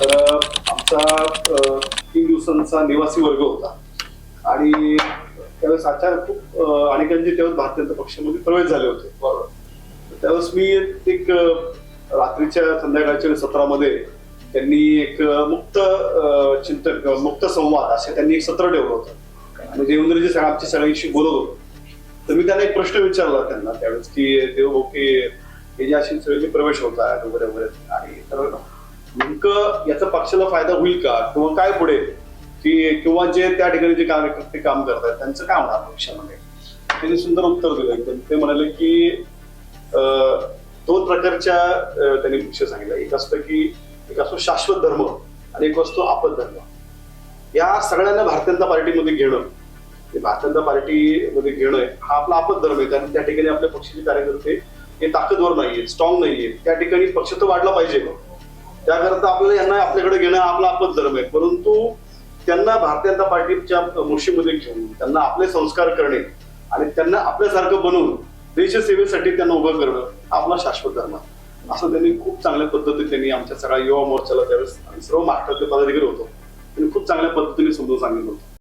तर आमचा तीन दिवसांचा निवासी वर्ग होता. आणि त्यावेळेस अचानक खूप अ, अनेकांचे त्यावेळेस भारतीय जनता पक्षामध्ये प्रवेश झाले होते. बरोबर त्यावेळेस मी एक रात्रीच्या संध्याकाळच्या सत्रामध्ये त्यांनी एक मुक्त चिंतक चिंतन मुक्त संवाद असे त्यांनी एक सत्र ठेवलं होतं. आणि देवेंद्रजी सगळ्या आमच्या सगळ्यांशी बोलत होतो. तर मी त्यांना एक प्रश्न विचारला त्यांना त्यावेळेस की देव की हे जे असे सगळे प्रवेश होत वगैरे वगैरे आणि तर नेमकं याचा पक्षाला फायदा होईल का? किंवा काय पुढे? की किंवा जे त्या ठिकाणी जे कार्यकर्ते काम करतात त्यांचं काय होणार भविष्यामध्ये? त्यांनी सुंदर उत्तर दिलं. एकदम ते म्हणाले की अं, दोन प्रकारच्या त्यांनी विषय सांगितलं. एक असतं की एक असतो शाश्वत धर्म आणि एक असतो आपत धर्म. या सगळ्यांना भारतीय जनता पार्टीमध्ये घेणं ते भारतीय जनता पार्टीमध्ये घेणं हा आपला आपत धर्म आहे. कारण त्या ठिकाणी आपल्या पक्षाचे कार्यकर्ते हे ताकदवर नाहीये स्ट्रॉंग नाहीये त्या ठिकाणी पक्ष तर वाढला पाहिजे. त्याकरता आपल्याला यांना आपल्याकडे घेणं आपला आपत धर्म आहे. परंतु त्यांना भारतीय जनता पार्टीच्या मुशीमध्ये घेऊन त्यांना आपले संस्कार करणे आणि त्यांना आपल्यासारखं बनवून देशसेवेसाठी त्यांना उभं करणं आपला शाश्वत धर्म असं त्यांनी खूप चांगल्या पद्धतीने त्यांनी आमच्या सगळ्या युवा मोर्चाला त्यावेळेस आणि सर्व महाराष्ट्रातले पदाधिकारी होतो. त्यांनी खूप चांगल्या पद्धतीने समजून सांगितलं होतं.